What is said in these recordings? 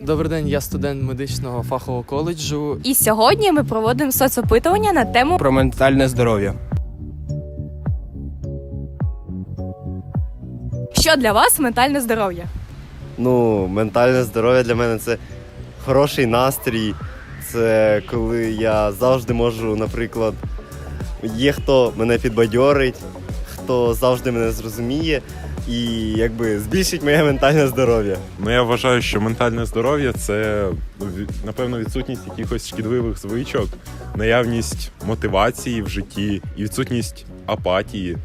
Добрий день, я студент медичного фахового коледжу. І сьогодні ми проводимо соцопитування на тему про ментальне здоров'я. що для вас ментальне здоров'я. Ну, ментальне здоров'я для мене це хороший настрій. Це коли я завжди можу, наприклад, є хто мене підбадьорить, хто завжди мене зрозуміє і якби збільшить моє ментальне здоров'я. Ну, я вважаю, що ментальне здоров'я це напевно відсутність якихось шкідливих звичок, наявність мотивації в житті і відсутність апатії.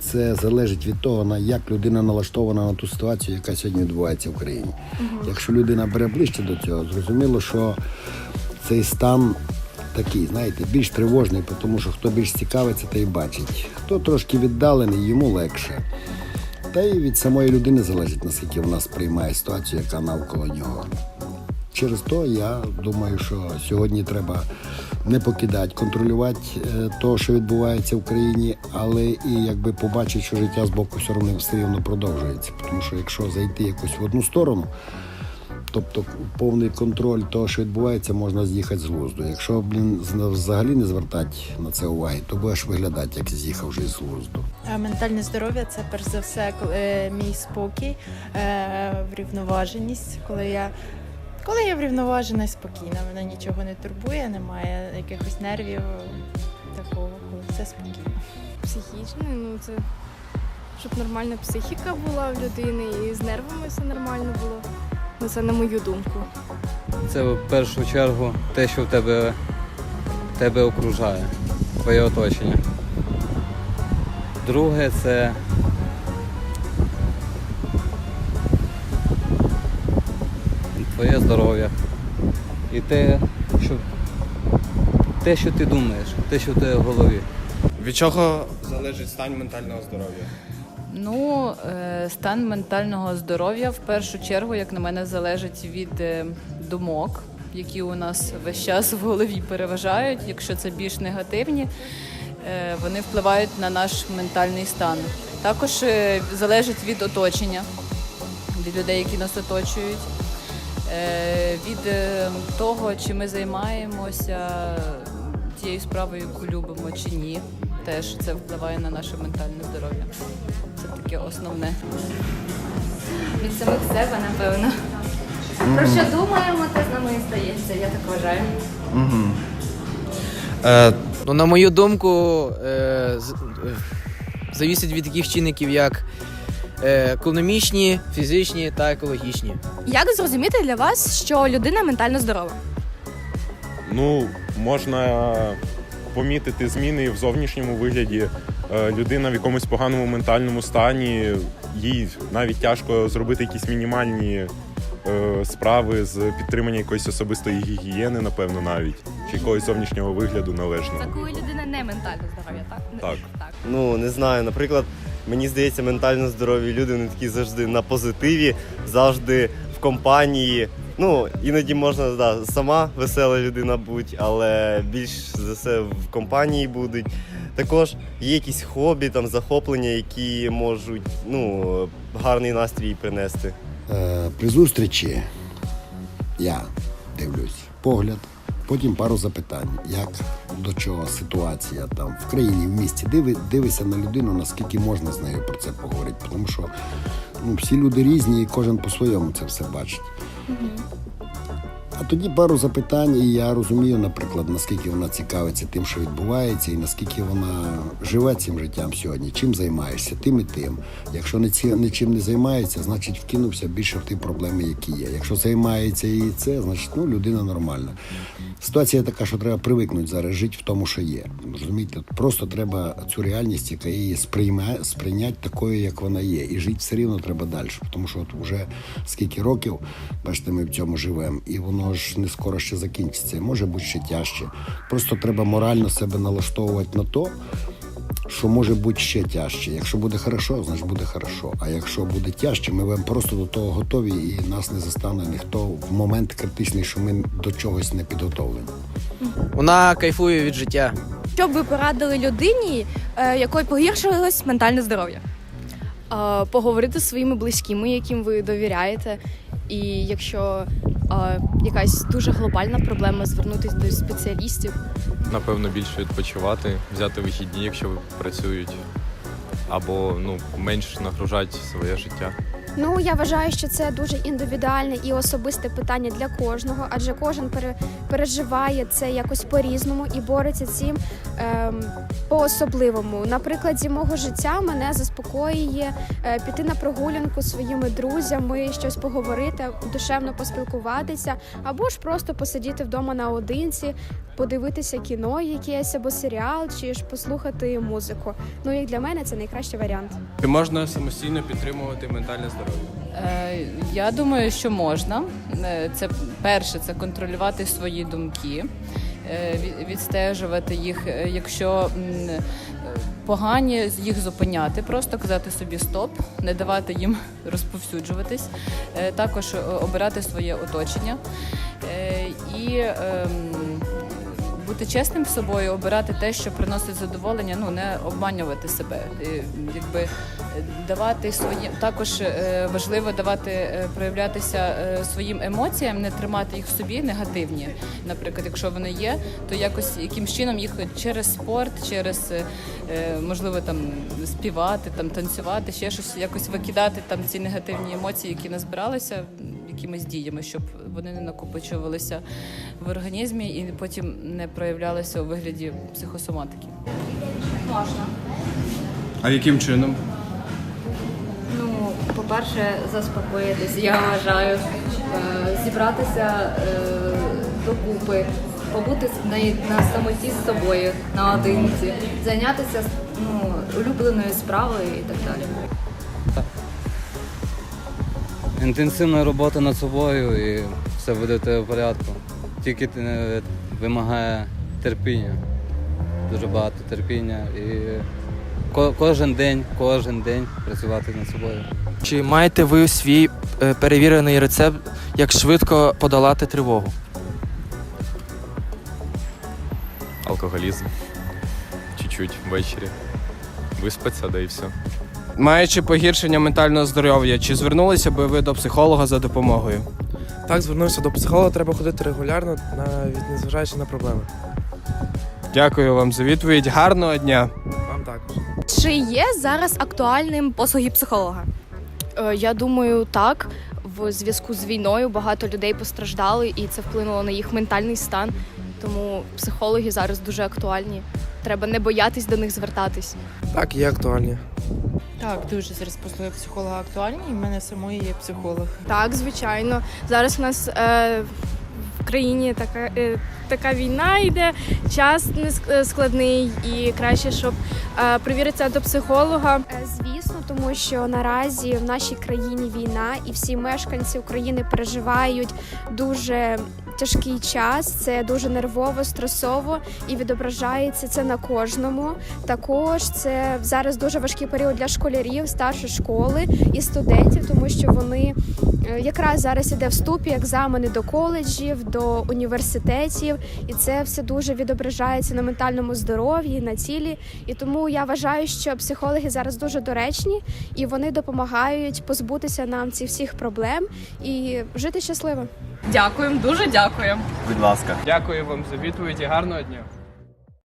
Це залежить від того, на як людина налаштована на ту ситуацію, яка сьогодні відбувається в країні. Якщо людина бере ближче до цього, зрозуміло, що цей стан такий, знаєте, більш тривожний, тому що хто більш цікавиться, той бачить. Хто трошки віддалений, йому легше. Та й від самої людини залежить, наскільки вона сприймає ситуацію, яка навколо нього. Через то я думаю, що сьогодні треба не покидати, контролювати те, що відбувається в країні, але і якби побачити, що життя з боку все одно все рівно продовжується. Тому що якщо зайти якось в одну сторону, тобто повний контроль того, що відбувається, можна з'їхати з глузду. Якщо блін, взагалі не звертати на це уваги, то будеш виглядати, як з'їхав вже з глузду. Е, Ментальне здоров'я це перш за все коли, е, мій спокій, е, врівноваженість, коли я. Коли я врівноважена і спокійна, мене нічого не турбує, немає якихось нервів такого, коли все спокійно. психічний, ну це щоб нормальна психіка була в людини і з нервами все нормально було. Ну це на мою думку. Це в першу чергу те, що в тебе, тебе окружає, твоє оточення. Друге це твоє здоров'я. І те, що, те, що ти думаєш, те, що в тебе в голові. Від чого залежить стан ментального здоров'я? Ну, е, стан ментального здоров'я в першу чергу, як на мене, залежить від е, думок, які у нас весь час в голові переважають. Якщо це більш негативні, е, вони впливають на наш ментальний стан. Також залежить від оточення, від людей, які нас оточують, від того, чи ми займаємося тією справою, яку любимо, чи ні. Теж це впливає на наше ментальне здоров'я. Це таке основне. Від самих себе, напевно. Про що думаємо, те з нами і стається, я так вважаю. Е, Ну, на мою думку, е, з- е, завісить від таких чинників, як е, економічні, фізичні та екологічні. Як зрозуміти для вас, що людина ментально здорова? Ну, можна помітити зміни в зовнішньому вигляді. Е, Людина в якомусь поганому ментальному стані, їй навіть тяжко зробити якісь мінімальні е, справи з підтримання якоїсь особистої гігієни, напевно, навіть, чи якогось зовнішнього вигляду належного. Це коли людина не ментально здорова, так? Так. так. Ну, не знаю, наприклад, мені здається, ментально здорові люди вони такі завжди на позитиві, завжди в компанії. Ну, іноді можна да, сама весела людина бути, але більш за все в компанії будуть. Також є якісь хобі, там захоплення, які можуть ну, гарний настрій принести. Е, при зустрічі я дивлюсь погляд, потім пару запитань, як до чого ситуація там в країні, в місті. Диви, дивися на людину, наскільки можна з нею про це поговорити. Тому що ну, всі люди різні і кожен по-своєму це все бачить. 嗯 А тоді пару запитань, і я розумію, наприклад, наскільки вона цікавиться тим, що відбувається, і наскільки вона живе цим життям сьогодні, чим займаєшся, тим і тим. Якщо нічим не займається, значить вкинувся більше в ті проблеми, які є. Якщо займається і це, значить ну, людина нормальна. Ситуація така, що треба привикнути зараз жити в тому, що є. Розумієте, просто треба цю реальність, яка є, сприйма, сприйняти такою, як вона є. І жити все рівно треба далі. Тому що от вже скільки років, бачите, ми в цьому живемо, і воно ж не скоро ще закінчиться. І може бути ще тяжче. Просто треба морально себе налаштовувати на то, що може бути ще тяжче. Якщо буде хорошо, значить буде хорошо. А якщо буде тяжче, ми будемо просто до того готові, і нас не застане ніхто в момент критичний, що ми до чогось не підготовлені. Вона кайфує від життя. Що б ви порадили людині, е, якої погіршилось ментальне здоров'я? Поговорити зі своїми близькими, яким ви довіряєте, І якщо якась дуже глобальна проблема, звернутися до спеціалістів. Напевно, більше відпочивати, взяти вихідні, якщо працюють, або ну, менш нагружати своє життя. Ну я вважаю, що це дуже індивідуальне і особисте питання для кожного, адже кожен пере, переживає це якось по-різному і бореться цим ем, по-особливому. На прикладі мого життя мене заспокоює е, піти на прогулянку зі своїми друзями, щось поговорити, душевно поспілкуватися, або ж просто посидіти вдома наодинці, подивитися кіно якесь або серіал, чи ж послухати музику. Ну як для мене це найкращий варіант. Можна самостійно підтримувати ментальне здоров'я? Е, Я думаю, що можна. Е, Це перше, це контролювати свої думки, е, відстежувати їх. Якщо погані, їх зупиняти, просто казати собі стоп, не давати їм розповсюджуватись. Також обирати своє оточення і. Бути чесним з собою, обирати те, що приносить задоволення, ну не обманювати себе, якби е, давати свої також е, важливо давати е, проявлятися своїм емоціям, не тримати їх в собі негативні. Наприклад, якщо вони є, то якось якимсь чином їх через спорт, через можливо там співати, там танцювати, ще щось, якось викидати там ці негативні емоції, які назбиралися якимись діями, щоб вони не накопичувалися в організмі і потім не проявлялися у вигляді психосоматики. Можна. А яким чином? Ну, по-перше, заспокоїтись, я вважаю, е, зібратися е, докупи, побути на, на самоті з собою наодинці, зайнятися ну, улюбленою справою і так далі. Інтенсивна робота над собою і все буде в порядку. Тільки е, вимагає терпіння. Дуже багато терпіння. І кожен день, кожен день працювати над собою. Чи маєте ви свій е, перевірений рецепт, як швидко подолати тривогу? Алкоголізм. Чуть-чуть ввечері. Виспаться, да і все. Маючи погіршення ментального здоров'я, чи звернулися би ви до психолога за допомогою? Так, звернувся до психолога, треба ходити регулярно, навіть незважаючи на проблеми. Дякую вам за відповідь. Гарного дня! Вам також. Чи є зараз актуальним послуги психолога? Е, Я думаю, так. В зв'язку з війною багато людей постраждали, і це вплинуло на їх ментальний стан. Тому психологи зараз дуже актуальні. Треба не боятись до них звертатись. Так, є актуальні. Так, дуже зараз послуги психолога актуальні, і в мене самої є психолог. Так, звичайно. Зараз у нас е, в країні така, е, така війна йде, час не е, складний, і краще, щоб е, привіритися до психолога. Звісно, тому що наразі в нашій країні війна, і всі мешканці України переживають дуже. Тяжкий час, це дуже нервово, стресово і відображається це на кожному. Також це зараз дуже важкий період для школярів старшої школи і студентів, тому що вони Е, Якраз зараз іде вступ екзамени до коледжів, до університетів, і це все дуже відображається на ментальному здоров'ї, на тілі. І тому я вважаю, що психологи зараз дуже доречні і вони допомагають позбутися нам цих всіх проблем і жити щасливо. Дякуємо, дуже дякуємо. Будь ласка. Дякую вам за відповідь і гарного дня.